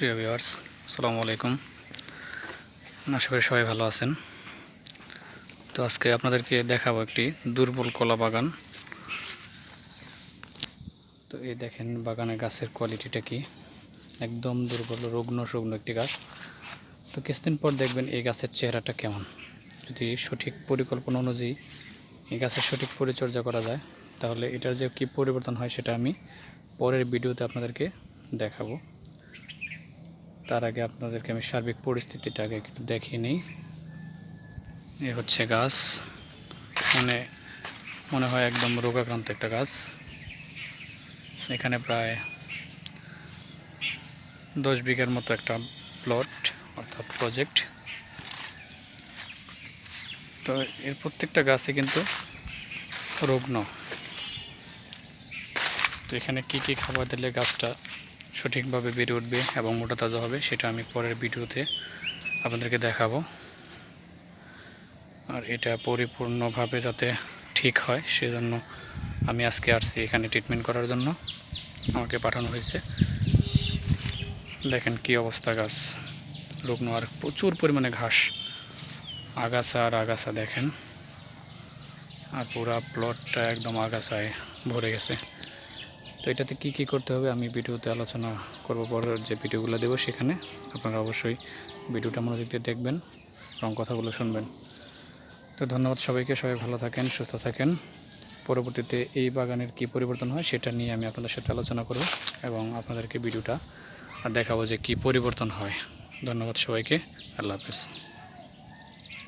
প্রিয় ভিউয়ার্স আসসালামু আলাইকুম। আশা করি সবাই ভালো আছেন। তো আজকে আপনাদেরকে দেখাবো একটি দুর্বল কলা বাগান। তো এই দেখেন বাগানের গাছের কোয়ালিটিটা কি? একদম দুর্বল, রুগ্ন শুগ্ন একটি গাছ। তো কিছুদিন পর দেখবেন এই গাছের চেহারাটা কেমন। যদি সঠিক পরিকল্পনা অনুযায়ী এই গাছের সঠিক পরিচর্যা করা যায়, তাহলে এটার যে কী পরিবর্তন হয় সেটা আমি পরের ভিডিওতে আপনাদেরকে দেখাবো। তার আগে আপনাদেরকে আমি সার্বিক পরিস্থিতিটা আগে একটু দেখিয়ে নিই। এ হচ্ছে গাছ। মানে মনে হয় একদম রোগাক্রান্ত একটা গাছ। এখানে প্রায় দশ বিঘার মতো একটা প্লট অর্থাৎ প্রজেক্ট তো এর প্রত্যেকটা গাছে কিন্তু রুগ্ন। তো এখানে কি কি খাবার দিলে গাছটা সঠিকভাবে বেড়ে উঠবে এবং মোটা তাজা হবে, সেটা আমি পরের ভিডিওতে আপনাদেরকে দেখাবো। আর এটা পরিপূর্ণভাবে যাতে ঠিক হয়, সেজন্য আমি আজকে আসছি এখানে ট্রিটমেন্ট করার জন্য। আমাকে পাঠানো হয়েছে। দেখেন কি অবস্থা গাছ। রুগ্ন আর প্রচুর পরিমাণে ঘাস। আগাছা আর আগাছা দেখেন। আর পুরা প্লটটা একদম আগাছায় ভরে গেছে। তো এটাতে কি কি করতে হবে আমি ভিডিওতে আলোচনা করব, পরের যে ভিডিওগুলো দেবো সেখানে। আপনারা অবশ্যই ভিডিওটা মনোযোগ দিয়ে দেখবেন এবং কথাগুলো শুনবেন। তো ধন্যবাদ সবাইকে, সবাই ভালো থাকেন, সুস্থ থাকেন। পরবর্তীতে এই বাগানের কি পরিবর্তন হয় সেটা নিয়ে আমি আপনাদের সাথে আলোচনা করব এবং আপনাদেরকে ভিডিওটা দেখাবো যে কি পরিবর্তন হয়। ধন্যবাদ সবাইকে, আল্লাহ হাফেজ।